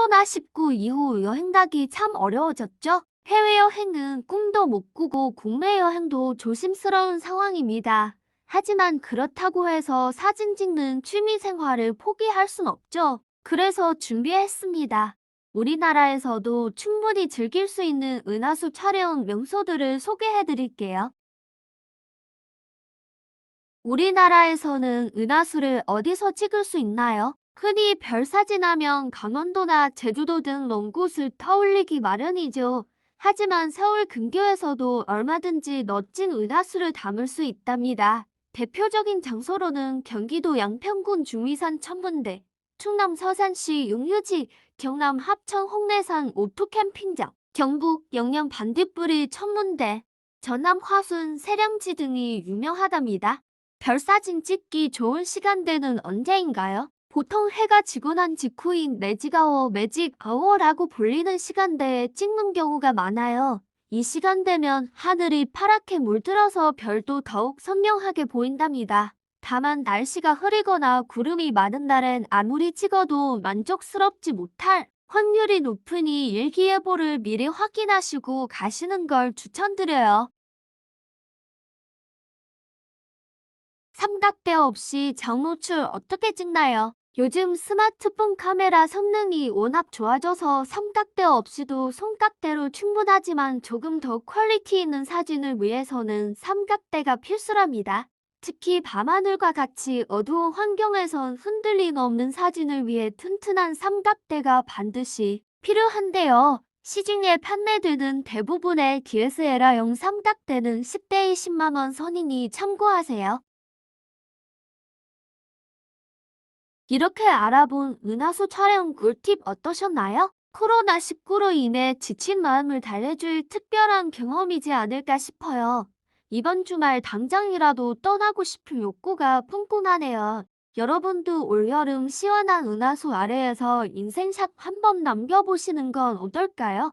코로나19 이후 여행 가기 참 어려워졌죠? 해외여행은 꿈도 못 꾸고 국내 여행도 조심스러운 상황입니다. 하지만 그렇다고 해서 사진 찍는 취미 생활을 포기할 순 없죠. 그래서 준비했습니다. 우리나라에서도 충분히 즐길 수 있는 은하수 촬영 명소들을 소개해 드릴게요. 우리나라에서는 은하수를 어디서 찍을 수 있나요? 흔히 별 사진하면 강원도나 제주도 등 먼 곳을 떠올리기 마련이죠. 하지만 서울 근교에서도 얼마든지 멋진 은하수를 담을 수 있답니다. 대표적인 장소로는 경기도 양평군 중위산 천문대, 충남 서산시 용유지, 경남 합천 홍내산 오토캠핑장, 경북 영양 반딧불이 천문대, 전남 화순 세량지 등이 유명하답니다. 별 사진 찍기 좋은 시간대는 언제인가요? 보통 해가 지고 난 직후인 매직아워, 매직아워라고 불리는 시간대에 찍는 경우가 많아요. 이 시간대면 하늘이 파랗게 물들어서 별도 더욱 선명하게 보인답니다. 다만 날씨가 흐리거나 구름이 많은 날엔 아무리 찍어도 만족스럽지 못할 확률이 높으니 일기예보를 미리 확인하시고 가시는 걸 추천드려요. 삼각대 없이 정노출 어떻게 찍나요? 요즘 스마트폰 카메라 성능이 워낙 좋아져서 삼각대 없이도 손깍대로 충분하지만 조금 더 퀄리티 있는 사진을 위해서는 삼각대가 필수랍니다. 특히 밤하늘과 같이 어두운 환경에선 흔들림 없는 사진을 위해 튼튼한 삼각대가 반드시 필요한데요. 시중에 판매되는 대부분의 DSLR용 삼각대는 10대에 10만원 선이니 참고하세요. 이렇게 알아본 은하수 촬영 꿀팁 어떠셨나요? 코로나19로 인해 지친 마음을 달래줄 특별한 경험이지 않을까 싶어요. 이번 주말 당장이라도 떠나고 싶은 욕구가 뿜뿜하네요. 여러분도 올여름 시원한 은하수 아래에서 인생샷 한번 남겨보시는 건 어떨까요?